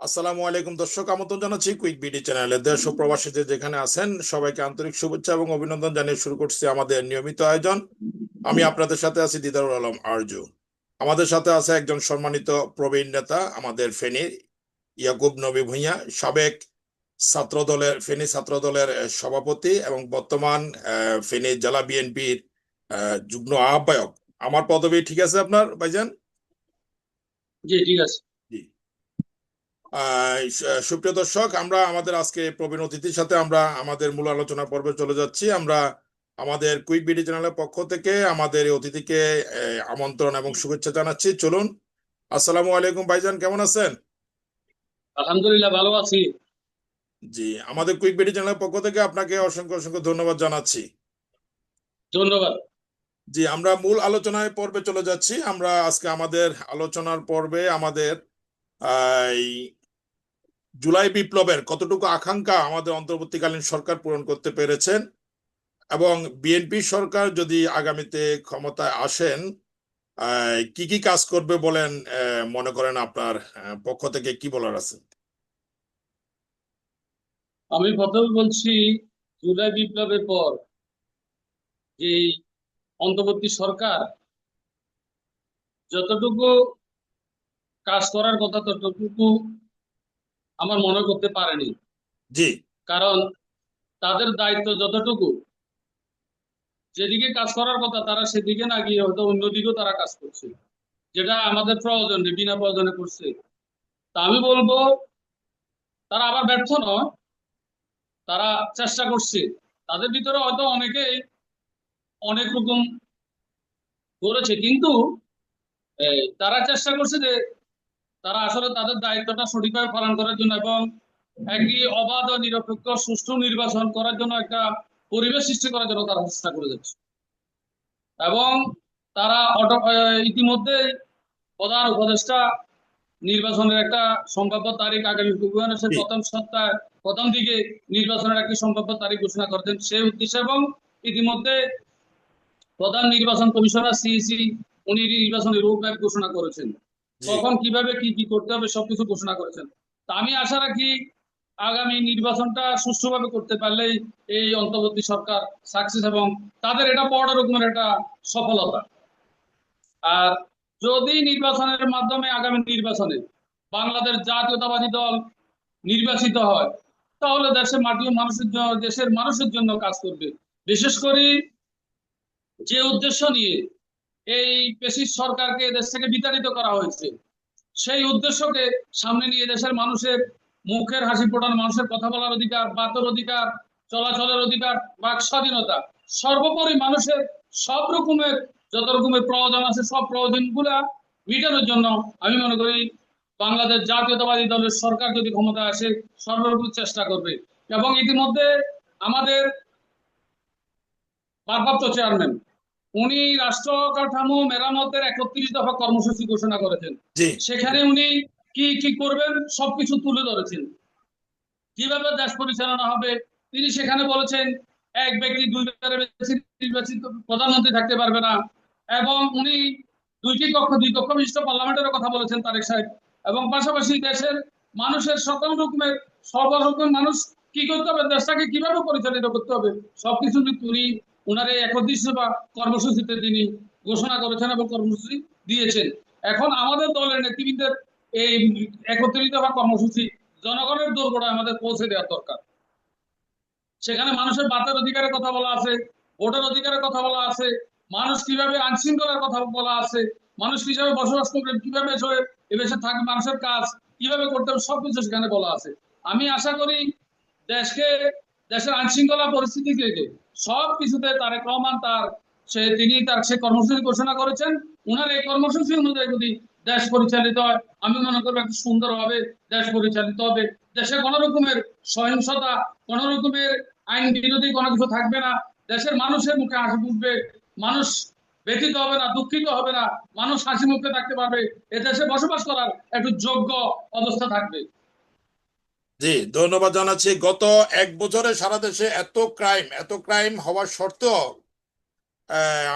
আসসালামু আলাইকুম দর্শক, আমন্ত্রণ জানাচ্ছি কুইক বিডি চ্যানেলে দেশ ও প্রবাসীদের যেখানে আছেন, সবাইকে আন্তরিক শুভেচ্ছা এবং অভিনন্দন জানিয়ে শুরু করছি আমাদের নিয়মিত আয়োজন। আমি আপনাদের সাথে আছি দিদারুল আলম আরজু। আমাদের সাথে আছে একজন সম্মানিত প্রবীণ নেতা, আমাদের ফেনীর ইয়াকুব নবী ভূঁইয়া, সাবেক ছাত্র দলের ফেনী ছাত্র দলের সভাপতি এবং বর্তমান ফেনী জেলা বিএনপির যুগ্ম আহ্বায়ক। আমার পদবি ঠিক আছে আপনার ভাইজান? জি, ঠিক আছে। সুপ্রিয় দর্শক আমরা আমাদের আজকে প্রবীণ অতিথির সাথে আমরা আমাদের মূল আলোচনা পর্বে চলে যাচ্ছি। আমরা আমাদের কুইক বিডি চ্যানেলের পক্ষ থেকে আমাদের এই অতিথিকে আমন্ত্রণ এবং শুভেচ্ছা জানাচ্ছি। চলুন আসসালামু আলাইকুম ভাইজান কেমন আছেন? আলহামদুলিল্লাহ ভালো আছি। জি আমাদের কুইক বিডি চ্যানেলের পক্ষ থেকে আপনাকে অসংখ্য অসংখ্য ধন্যবাদ জানাচ্ছি। ধন্যবাদ। জি আমরা মূল আলোচনায় পর্বে চলে যাচ্ছি। আমরা আজকে আমাদের আলোচনার পর্বে আমাদের এই জুলাই বিপ্লবের কতটুকু আকাঙ্ক্ষা আমাদের অন্তর্বর্তীকালীন সরকার পূরণ করতে পেরেছেন এবং বিএনপি সরকার যদি আগামীতে ক্ষমতায় আসেন কি কি কাজ করবে বলেন মনে করেন আপনার পক্ষ থেকে কি বলার আছে? আমি প্রথমে বলছি, জুলাই বিপ্লবের পর যে অন্তর্বর্তী সরকার যতটুকু কাজ করার কথা ততটুকু আমার মনে করতে পারেনি। জি। কারণ তাদের দায়িত্ব যতটুকু যেদিকে কাজ করার কথা তারা সেদিকে না গিয়ে হয়তো অন্যদিকেও তারা কাজ করছে। যেটা আমাদের প্রয়োজনে বিনা প্রয়োজনে করছে। তা আমি বলব তারা আবার ব্যর্থ নয়। তারা চেষ্টা করছে। তাদের ভিতরে হয়তো অনেকেই অনেক রকম করেছে কিন্তু তারা চেষ্টা করছে যে তারা আসলে তাদের দায়িত্বটা সঠিকভাবে পালন করার জন্য এবং একটি অবাধ ও নিরপেক্ষ সুষ্ঠু নির্বাচন করার জন্য একটা পরিবেশ সৃষ্টি করার জন্য তারা চেষ্টা করে যাচ্ছে। এবং তারা ইতিমধ্যে প্রধান উপদেষ্টা নির্বাচনের একটা সম্ভাব্য তারিখ আগামী ফেব্রুয়ারি মাসের প্রথম সপ্তাহে প্রথম দিকে নির্বাচনের একটি সম্ভাব্য তারিখ ঘোষণা করেছেন সেই উদ্দেশ্যে এবং ইতিমধ্যে প্রধান নির্বাচন কমিশনার সিইসি উনি নির্বাচনের রোডম্যাপ ঘোষণা করেছেন। কখন কীভাবে কি কি করতে হবে সবকিছু ঘোষণা করেছেন। তা আমি আশা রাখি আগামী নির্বাচনটা সুষ্ঠুভাবে করতে পারলেই এই অন্তর্বর্তী সরকার সাকসেস এবং তাদের এটা বড় রকমের একটা সফলতা। আর যদি নির্বাচনের মাধ্যমে আগামী নির্বাচনে বাংলাদেশ জাতীয়তাবাদী দল নির্বাচিত হয়, তাহলে দেশের মাটি ও মানুষের জন্য দেশের মানুষের জন্য কাজ করবে। বিশেষ করে যে উদ্দেশ্য নিয়ে এই পেশির সরকারকে দেশ থেকে বিতাড়িত করা হয়েছে। সেই উদ্দেশ্যকে সামনে নিয়ে দেশের মানুষের মুখের হাসি ফোটানো, মানুষের কথা বলার অধিকার, বাতের অধিকার, চলাচলের অধিকার, বাক স্বাধীনতা, সর্বোপরি মানুষের সব রকমের, যত রকমের প্রয়োজন আছে, সব প্রয়োজনগুলা মেটানোর জন্য আমি মনে করি বাংলাদেশ জাতীয়তাবাদী দলের সরকার যদি ক্ষমতা আসে সর্বরকম চেষ্টা করবে। এবং ইতিমধ্যে আমাদের ভারপ্রাপ্ত চেয়ারম্যান উনি রাষ্ট্র কাঠামো মেরামতের একত্রিশ দফা কর্মসূচি ঘোষণা করেছেন। সেখানে উনি কি কি করবেন সবকিছু তুলে ধরেছেন। কীভাবে দেশ পরিচালনা হবে? তিনি সেখানে বলেছেন এক ব্যক্তি বেশি নির্বাচিত প্রধানমন্ত্রী থাকতে পারবে না। এবং উনি দুইটি কক্ষ দুই কক্ষ বিশিষ্ট পার্লামেন্টের কথা বলেছেন তারেক সাহেব। এবং পাশাপাশি দেশের মানুষের সকল রকমের সর্বরকম মানুষ কি করতে হবে? দেশটাকে কীভাবে পরিচালিত করতে হবে? সবকিছু উনি উনার এই একত্রিশ বা কর্মসূচিতে তিনি ঘোষণা করেছেন এবং কর্মসূচি দিয়েছেন। এখন আমাদের দলের নেতৃবৃন্দের এই একত্রিত হওয়া কর্মসূচি জনগণের দোরগোড়ায় আমাদের পৌঁছে দেওয়ার দরকার। সেখানে মানুষের বাতের অধিকারের কথা বলা আছে, ভোটের অধিকারের কথা বলা আছে, মানুষ কীভাবে আইন শৃঙ্খলার কথা বলা আছে, মানুষ কীভাবে বসবাস করবেন, কীভাবে এসে এদেশে থাকবে, মানুষের কাজ কীভাবে করতে হবে, সবকিছু সেখানে বলা আছে। আমি আশা করি দেশকে, দেশের আইন শৃঙ্খলা পরিস্থিতি থেকে সব কিছুতে তারেক রহমান তার সে, তিনি তার সে কর্মসূচি ঘোষণা করেছেন। উনার এই কর্মসূচি অনুযায়ী যদি দেশ পরিচালিত হয়, আমি মনে করব একটু সুন্দরভাবে দেশ পরিচালিত হবে। দেশে কোন রকমের সহিংসতা, কোন রকমের আইন বিরোধী কোনো কিছু থাকবে না। দেশের মানুষের মুখে হাসি ফুটবে, মানুষ ব্যথিত হবে না, দুঃখিত হবে না, মানুষ হাসি মুখে থাকতে পারবে। এ দেশে বসবাস করার একটু যোগ্য অবস্থা থাকবে। জি ধন্যবাদ জানাচ্ছি। গত এক বছরে সারা দেশে এত ক্রাইম এত ক্রাইম হওয়ার সত্ত্বেও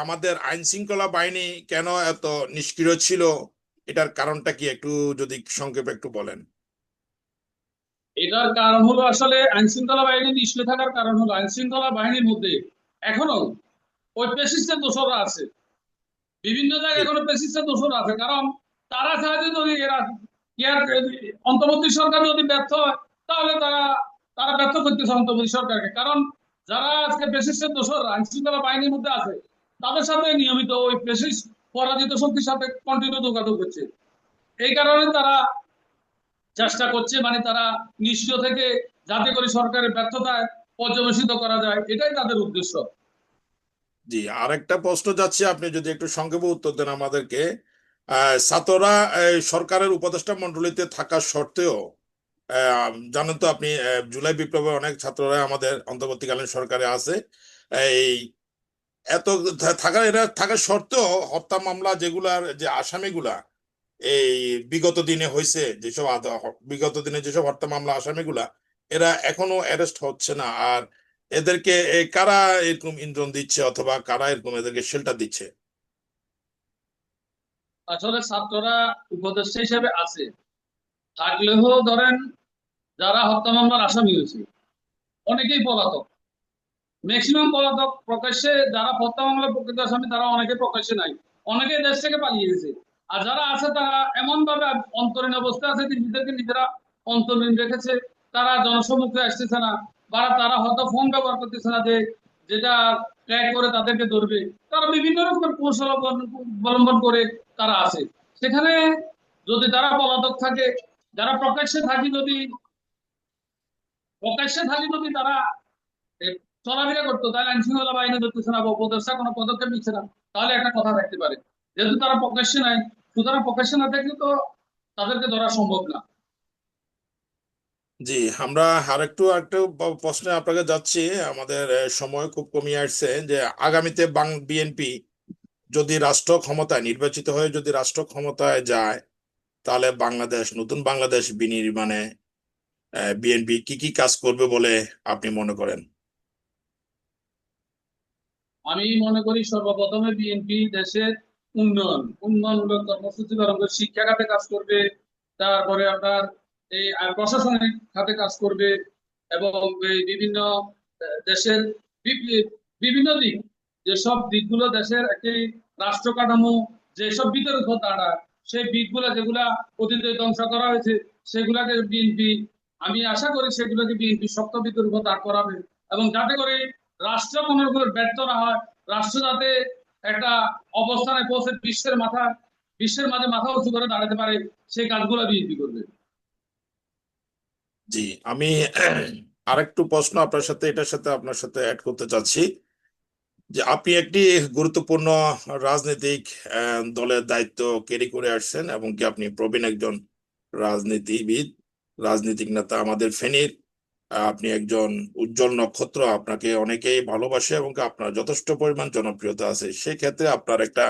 আমাদের আইন শৃঙ্খলা বাহিনী কেন এত নিষ্ক্রিয় ছিল? এটার কারণটা কি একটু যদি সংক্ষেপে একটু বলেন। এটার কারণ হলো আসলে আইন শৃঙ্খলা বাহিনী নিষ্ক্রিয় থাকার কারণ হলো আইন শৃঙ্খলা বাহিনীর মধ্যে এখনও ওই পেশিস্টের দোষররা আছে। বিভিন্ন জায়গায় এখনও পেশিস্টের দোষররা আছে। কারণ তারা চাইলে যদি এরা অন্তর্বর্তী সরকার যদি ব্যর্থ হয় তাহলে তারা তারা ব্যর্থ করতেছে অন্তর্বর্তী সরকারকে। কারণ যারা আজকে পেশিস্টের দোষররা আইন শৃঙ্খলা বাহিনীর মধ্যে আছে, তাদের সাথে নিয়মিত ওই পেশিস পরাজিত শক্তির সাথে কন্টিনিউ যোগাযোগ করছে এই কারণে তারা চেষ্টা করছে মানে তারা নিষ্ক্রিয় থেকে যাতে করে সরকারের ব্যর্থতায় পর্যবেসিত করা যায়, এটাই তাদের উদ্দেশ্য। জি, আরেকটা প্রশ্ন যাচ্ছে, আপনি যদি একটু সংক্ষেপে উত্তর দেন আমাদেরকে। ছাত্ররা সরকারের উপদেষ্টা মন্ডলীতে থাকা সত্ত্বেও জানেন তো আপনি জুলাই বিপ্লবে অনেক ছাত্ররা আমাদের অন্তর্বর্তীকালীন সরকারে আছে। এই এত থা- থাকা, এরা থাকা সত্ত্বেও হত্যা মামলা যেগুলার, যে আসামিগুলা, এই বিগত দিনে হয়েছে যেসব বিগত দিনে যেসব হত্যা মামলা আসামিগুলা, এরা এখনও অ্যারেস্ট হচ্ছে না। আর এদেরকে কারা এরকম ইন্ধন দিচ্ছে অথবা কারা এরকম এদেরকে শেল্টার দিচ্ছে? আসলে ছাত্ররা উপদেষ্টা হিসেবে আছে। থাকলেও ধরেন যারা হত্যা মামলার আসামি হয়েছে, অনেকেই পলাতক। ম্যাক্সিমাম পলাতক প্রকাশ্যে যারা হত্যা মামলার প্রকৃত আসামি, তারা অনেকে প্রকাশ্যে নাই। অনেকে দেশ থেকে পালিয়ে গেছে। আর যারা আছে, তারা এমন ভাবে অন্তরীণ অবস্থা আছে, নিজেদেরকে নিজেরা অন্তরীণ রেখেছে। তারা জনসম্মুখে আসতেছে না, বা তারা হয়তো ফোন ব্যবহার করতেছে না যে, যেটা ট্র্যাক করে তাদেরকে ধরবে। তারা বিভিন্ন রকমের কৌশল অবলম্বন করে তারা আছে। সেখানে যদি তারা পলাতক থাকে যারা প্রকাশ্যে থাকি যদি, প্রকাশ্যে থাকি যদি তারা চলাফেরা করতো, তাহলে আইন শৃঙ্খলা বাহিনী ধরতেছে না বা উপদেষ্টা কোনো পদক্ষেপ নিচ্ছে না, তাহলে একটা কথা থাকতে পারে। যেহেতু তারা প্রকাশ্যে নাই, সুতরাং প্রকাশ্যে না থাকলে তো তাদেরকে ধরা সম্ভব না। জি, আমরা আরেকটু প- প্রশ্নে আপনাকে যাচ্ছি। আমাদের সময় খুব কমিয়ে আসছে যে আগামীতে বাং, বিএনপি যদি রাষ্ট্র ক্ষমতায়, নির্বাচিত হয়ে যদি রাষ্ট্র ক্ষমতায় যায় তাহলে বাংলাদেশ, নতুন বাংলাদেশ বিনির্মাণে বিএনপি কি কি কাজ করবে বলে আপনি মনে করেন? আমি মনে করি সর্বপ্রথমে বিএনপি দেশের উন্নয়ন, উন্নয়নমূলক কর্মসূচি পালন করে শিক্ষা খাতে কাজ করবে, তারপরে আপনার এই প্রশাসনিক খাতে কাজ করবে এবং বিভিন্ন দেশের বিভিন্ন দিক, যেসব দিকগুলো দেশের একটি রাষ্ট্র কাঠামো যেসব উপর দাঁড়ায় সেই দিকগুলো যেগুলা অতীতে ধ্বংস করা হয়েছে, সেগুলাকে বিএনপি আমি আশা করি সেগুলোকে বিএনপি শক্ত উপর দাঁড় করাবে এবং যাতে করে রাষ্ট্র কোনো ব্যর্থ না হয়, রাষ্ট্র যাতে একটা অবস্থানে পৌঁছে বিশ্বের মাথা, বিশ্বের মাঝে মাথা উঁচু করে দাঁড়াতে পারে, সেই কাজগুলো বিএনপি করবে। জি, আমি আরেকটু প্রশ্ন আপনার সাথে, এটার সাথে আপনার সাথে অ্যাড করতে চাচ্ছি। যে আপনি একটি গুরুত্বপূর্ণ রাজনৈতিক দলের দায়িত্ব ক্যারি করে আসছেন এবং কি আপনি প্রবীণ একজন রাজনীতিবিদ, রাজনীতিক নেতা আমাদের ফেনীর আপনি একজন উজ্জ্বল নক্ষত্র, আপনাকে অনেকেই ভালোবাসে এবং আপনার যথেষ্ট পরিমাণ জনপ্রিয়তা আছে। সেক্ষেত্রে আপনার একটা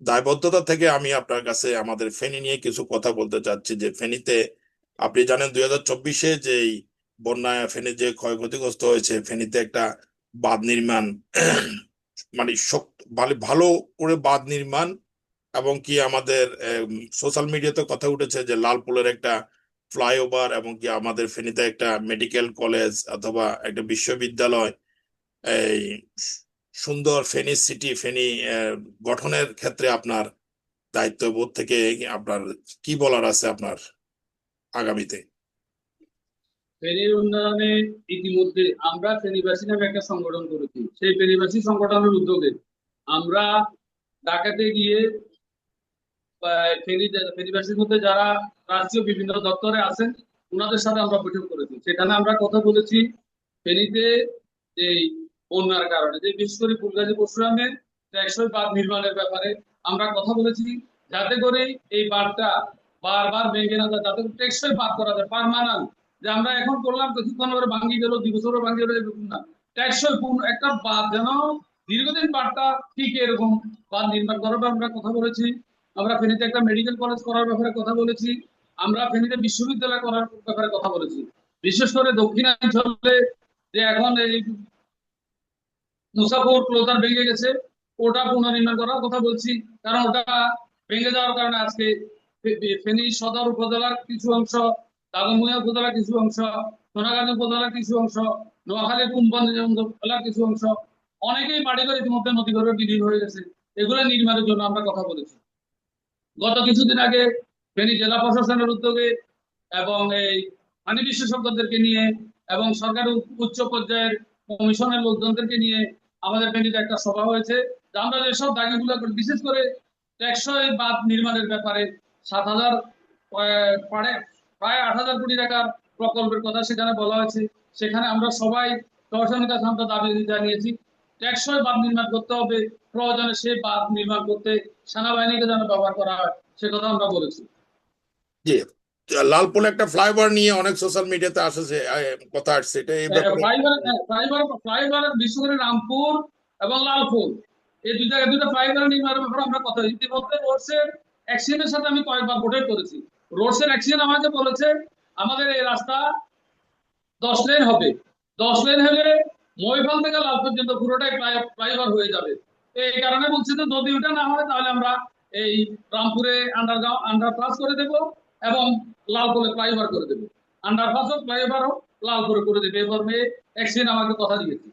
দায়বদ্ধতা থেকে আমি আপনার কাছে, আমাদের ফেনী নিয়ে কিছু কথা বলতে চাচ্ছি যে ফেনীতে আপনি জানেন দুই হাজার চব্বিশে যেই বন্যায় ফেনী যে ক্ষয়ক্ষতিগ্রস্ত হয়েছে, ফেনীতে একটা বাঁধ নির্মাণ মানে শক্ত, ভালো করে বাঁধ নির্মাণ এবং কি আমাদের সোশ্যাল মিডিয়াতে কথা উঠেছে যে লালপুলের একটা ফ্লাইওভার এবং কি আমাদের ফেনীতে একটা মেডিকেল কলেজ অথবা একটা বিশ্ববিদ্যালয়, এই সুন্দর ফেনী সিটি ফেনী গঠনের ক্ষেত্রে আপনার দায়িত্ববোধ থেকে আপনার, কি বলার আছে আপনার আগামীতে? ফেনীর উন্নয়নে ইতিমধ্যে আমরা ফেনীবাসী নামে একটা সংগঠন করেছি। সেই ফেনীবাসী সংগঠনের উদ্যোগে আমরা ঢাকাতে গিয়ে ফেনী ফেনীবাসীর মধ্যে যারা রাষ্ট্রীয় বিভিন্ন দপ্তরে আছেন ওনাদের সাথে আমরা বৈঠক করেছি। সেখানে আমরা কথা বলেছি ফেনীতে এই বন্যার কারণে, যে বিশেষ করে ফুলগাজী পরশুরামে টেকসই বাঁধ নির্মাণের ব্যাপারে আমরা কথা বলেছি। যাতে করে এই বাঁধটা বারবার ভেঙে না যায়, যাতে টেকসই বাঁধ করা যায় পারমানেন্ট যে আমরা এখন করলাম কিছুক্ষণ পরে ভাঙ্গি গেল দুই বছরও ভাঙ্গি গেল, এরকম না। টেকসই পূর্ণ, একটা বাঁধ যেন দীর্ঘদিন বাঁধটা ঠিক এরকম বাঁধ নির্মাণ করার আমরা কথা বলেছি। আমরা ফেনীতে একটা মেডিকেল কলেজ করার ব্যাপারে কথা বলেছি। আমরা ফেনীতে বিশ্ববিদ্যালয় করার ব্যাপারে কথা বলেছি। বিশেষ করে দক্ষিণাঞ্চলে যে এখন এই মুসাফর ক্লোজার ভেঙে গেছে, ওটা পুনর্নির্মাণ করার কথা বলছি। কারণ ওটা ভেঙে যাওয়ার কারণে আজকে ফেনী সদর উপজেলার কিছু অংশ দাগনভূঞা উপজেলার কিছু অংশ সোনাগাজী উপজেলার কিছু অংশ নোয়াখালীর কোম্পানি জেলার কিছু অংশ অনেকেই বাড়ি করে ইতিমধ্যে নদী ঘরে বিলীন হয়ে গেছে। এগুলো নির্মাণের জন্য আমরা কথা বলেছি। গত কিছুদিন আগে ফেনী জেলা প্রশাসনের উদ্যোগে এবং এই পানি বিশেষজ্ঞদেরকে নিয়ে এবং সরকারের উচ্চ- পর্যায়ের কমিশনের লোকজনদেরকে নিয়ে আমাদের ফেনীতে একটা সভা হয়েছে। আমরা যেসব দাবিগুলো করি, বিশেষ করে টেকসই বাঁধ নির্মাণের ব্যাপারে সাত হাজার প্রায় আট হাজার কোটি টাকার প্রকল্পের কথা সেখানে বলা হয়েছে। সেখানে আমরা সবাই প্রশাসনের কাছে আমরা দাবি জানিয়েছি। টেকসই বাঁধ নির্মাণ করতে হবে প্রয়োজনে সেই বাঁধ নির্মাণ করতে সেনাবাহিনীকে যেন ব্যবহার করা হয় সে কথা আমরা বলেছি। জি লালপুল একটা ফ্লাইওভার নিয়ে অনেক সোশ্যাল মিডিয়াতে আসছে কথা আসছে এটা এই ব্যাপারে। ফ্লাইওভার ফ্লাইওভার ফ্লাইওভারের বিশেষ করে রামপুর এবং লালপুর। এই দুই জায়গায় দুটো ফ্লাইওভার নির্মাণের ব্যাপারে আমরা কথা ইতিমধ্যে রোডসের অ্যাক্সিডেন্টের সাথে আমি কয়েকবার ভোটের করেছি। রোডসের অ্যাক্সিডেন্ট আমাকে বলেছে আমাদের এই রাস্তা দশ লেন হবে। দশ লেন হলে মহিফাল থেকে লাল পর্যন্ত পুরোটাই ফ্লাইওভার হয়ে যাবে। এই কারণে বলছি যে যদি ওটা না হয় তাহলে আমরা এই রামপুরে আন্ডারগ্রাউন্ড আন্ডারপাস করে দেব এবং লালপুরে ফ্লাইওভার করে দেবো। আন্ডারপাস হোক ফ্লাইওভার হোক লালপুরে করে করে দেবে। এবার মেয়ে অ্যাক্সিডেন্ট আমাকে কথা দিয়েছে।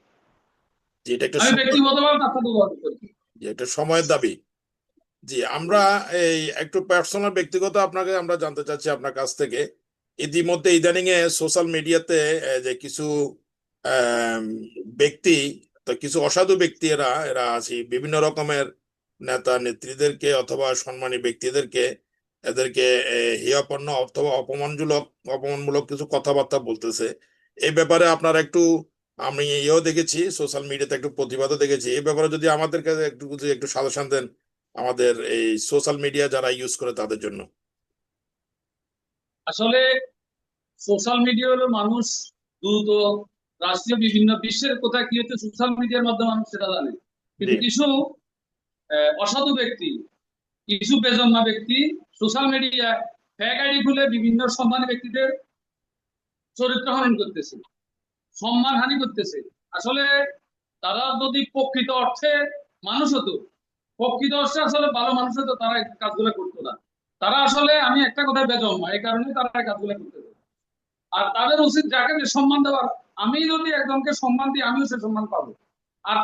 আমি ব্যক্তিগতভাবে সাথে যোগাযোগ করেছি এটা সময়ের দাবি। জি, আমরা এই একটু পার্সোনাল ব্যক্তিগত আপনাকে আমরা জানতে চাচ্ছি আপনার কাছ থেকে। ইতিমধ্যে ইদানিং এ সোশ্যাল মিডিয়াতে যে কিছু ব্যক্তি, তো কিছু অসাধু ব্যক্তি এরা এরা আছে, বিভিন্ন রকমের নেতা নেত্রীদেরকে অথবা সম্মানী ব্যক্তিদেরকে, এদেরকে হেয়পন্ন অথবা অপমানজনক অপমানমূলক কিছু কথাবার্তা বলতেছে। এই ব্যাপারে আপনার একটু, আমি ইয়েও দেখেছি সোশ্যাল মিডিয়াতে একটু প্রতিবাদও দেখেছি। এই ব্যাপারে যদি আমাদের কাছে একটু একটু সাজেশন দেন আমাদের এই সোশ্যাল মিডিয়া যারা ইউজ করে তাদের জন্য। আসলে সোশ্যাল মিডিয়া হলো মানুষ দ্রুত রাষ্ট্রীয় বিভিন্ন বিশ্বের কোথায় কি হচ্ছে সোশ্যাল মিডিয়ার মাধ্যমে মানুষ সেটা জানে। কিন্তু কিছু অসাধু ব্যক্তি কিছু বেজন্মা ব্যক্তি সোশ্যাল মিডিয়া ফ্যাক আইডি খুলে বিভিন্ন সম্মানী ব্যক্তিদের চরিত্র হনন করতেছে সম্মান হানি করতেছে। আসলে তারা যদি প্রকৃত অর্থে মানুষ হতো প্রকৃত অর্থে আসলে ভালো মানুষ হতো তারা কাজগুলো করতো না। তারা আসলে, আমি একটা কথা বেজন্মা এই কারণে তারা কাজগুলো করতেছে আর তাদের উচিত যাকে সম্মান দেওয়ার, আমি যদি একজনকে সম্মান দিই, আমিও সে সম্মান পাবো। আর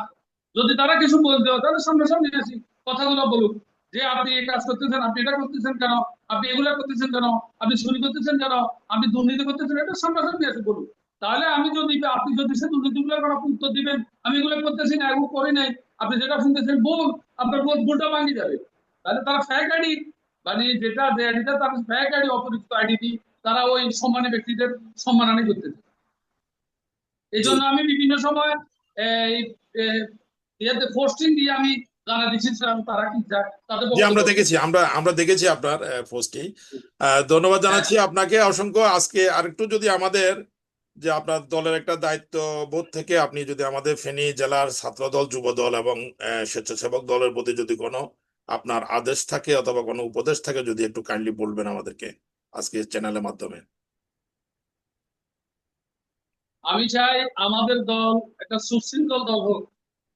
যদি তারা কিছু বলতে হয়, তাহলে সামনে সামনে আসি, কথাগুলো বলুক। যে আপনি এই কাজ করতেছেন, আপনি এটা করতেছেন কেন? আপনি এগুলা করতেছেন কেন? আপনি চুরি করতেছেন কেন? আপনি দুর্নীতি করতেছেন, এটা সামনে সামনে আসি, বলুক। তাহলে আমি যদি, আপনি যদি সে দুর্নীতিগুলো করা উত্তর দিবেন, আমি এগুলো করতেছি না, এগুলো করি নাই আপনি যেটা শুনতেছেন বলুন আপনার বল ভুলটা ভাঙি যাবে। তাহলে তারা ফ্যাক আইডি মানে যেটা যে আইডিটা তার ফ্যাক আইডি অপরিচিত আইডি দিয়ে তারা ওই সম্মানী ব্যক্তিদের সম্মানহানি করতেছে। এই জন্য আমি বিভিন্ন সময় এই ইয়েতে পোস্টিং দিয়ে আমি জানা দিচ্ছি তারা কি তাদের আমরা দেখেছি আমরা আমরা দেখেছি আপনার পোস্টটি ধন্যবাদ জানাচ্ছি আপনাকে। অসংখ্য আজকে আরেকটু যদি আমাদের যে আপনার দলের একটা দায়িত্ব বোধ থেকে আপনি যদি আমাদের ফেনী জেলার ছাত্র দল যুব দল এবং স্বেচ্ছাসেবক দলের প্রতি যদি কোনো আপনার আদেশ থাকে অথবা কোনো উপদেশ থাকে যদি একটু কাইন্ডলি বলবেন আমাদেরকে আজকে চ্যানেলের মাধ্যমে। আমি চাই আমাদের দল একটা সুশৃঙ্খল দল হোক।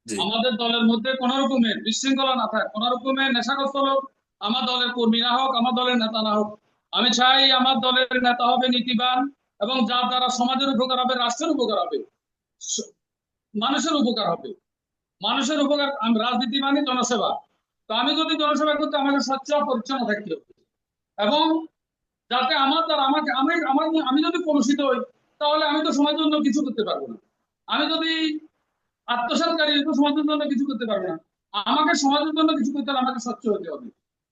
আমাদের দলের মধ্যে কোন রকমের বিশৃঙ্খলা না থাক কোন রকমের নেশাগ্রস্ত লোক আমার দলের কর্মী না হোক আমার দলের নেতা না হোক। আমি চাই আমার দলের নেতা হবে নীতিবান এবং যার দ্বারা সমাজের উপকার হবে, রাষ্ট্রের উপকার হবে মানুষের উপকার হবে। মানুষের উপকার, আমি রাজনীতি মানে জনসেবা। তো আমি যদি জনসেবা করতে, আমাকে স্বচ্ছ পরিচ্ছন্ন থাকতে হবে। এবং যাতে আমার দ্বারা, আমাকে, আমি, আমার, আমি যদি কলুষিত হই, তাহলে আমি তো সমাজের জন্য কিছু করতে পারব না। আমি যদি আত্মসাৎকারী তো সমাজের জন্য কিছু করতে পারব না। আমাকে সমাজের জন্য কিছু করতে হলে আমাকে স্বচ্ছ হতে হবে।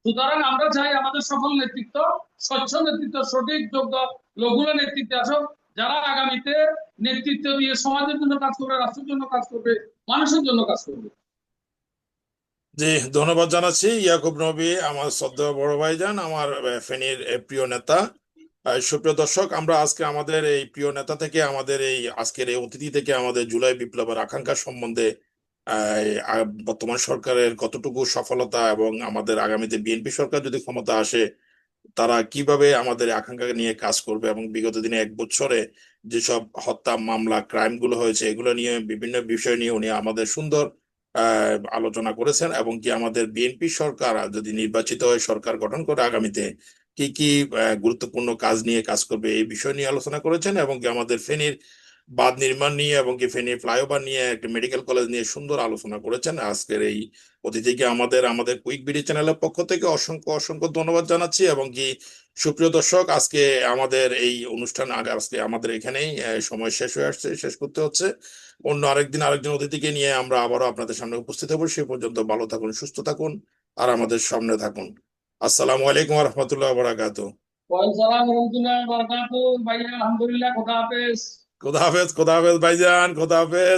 সুতরাং আমরা চাই আমাদের সকল নেতৃত্ব, স্বচ্ছ নেতৃত্ব, সঠিক যোগ্য লোকগুলো নেতৃত্বে আসো যারা আগামীতে নেতৃত্ব দিয়ে সমাজের জন্য কাজ করবে রাষ্ট্রের জন্য কাজ করবে মানুষের জন্য কাজ করবে। জি ধন্যবাদ জানাচ্ছি। ইয়াকুব নবী আমার শ্রদ্ধেয় বড় ভাইজান আমার আহ, ফেনীর প্রিয় নেতা। সুপ্রিয় দর্শক আমরা আজকে আমাদের এই প্রিয় নেতা থেকে আমাদের এই আজকের এই অতিথি থেকে আমাদের জুলাই বিপ্লবের আকাঙ্ক্ষা সম্বন্ধে বর্তমান সরকারের কতটুকু সফলতা এবং আমাদের আগামীতে বিএনপি সরকার যদি ক্ষমতা আসে তারা কীভাবে আমাদের আকাঙ্ক্ষা নিয়ে কাজ করবে এবং বিগত দিনে এক বছরে যেসব হত্যা, মামলা ক্রাইমগুলো হয়েছে, এগুলো নিয়ে বিভিন্ন বিষয় নিয়ে উনি আমাদের সুন্দর আলোচনা করেছেন এবং কি আমাদের বিএনপি সরকার যদি নির্বাচিত হয়ে, সরকার গঠন করে আগামীতে কি কি গুরুত্বপূর্ণ কাজ নিয়ে কাজ করবে এই বিষয় নিয়ে আলোচনা করেছেন এবং কি আমাদের ফেনীর বাঁধ নির্মাণ নিয়ে এবং কি ফেনীর ফ্লাইওভার নিয়ে একটি মেডিকেল কলেজ নিয়ে সুন্দর আলোচনা করেছেন। আজকের এই অতিথিকে আমাদের আমাদের কুইক বিডি চ্যানেলের পক্ষ থেকে অসংখ্য অসংখ্য ধন্যবাদ জানাচ্ছি এবং কি সুপ্রিয় দর্শক, আজকে আমাদের এই অনুষ্ঠান আগে, আজকে আমাদের এখানেই সময় শেষ হয়ে আসছে, শেষ করতে হচ্ছে। অন্য আরেকদিন আরেকজন অতিথিকে নিয়ে আমরা আবারও আপনাদের সামনে উপস্থিত হব। সে পর্যন্ত ভালো থাকুন, সুস্থ থাকুন আর আমাদের সামনে থাকুন। আসসালামু আলাইকুম রহমতুল্লাহ বারাকাতু ভাইয়া, আলহামদুলিল্লাহ হাফেজ। খোদা হাফেজ খোদা হাফেজ ভাইজান খোদা হাফেজ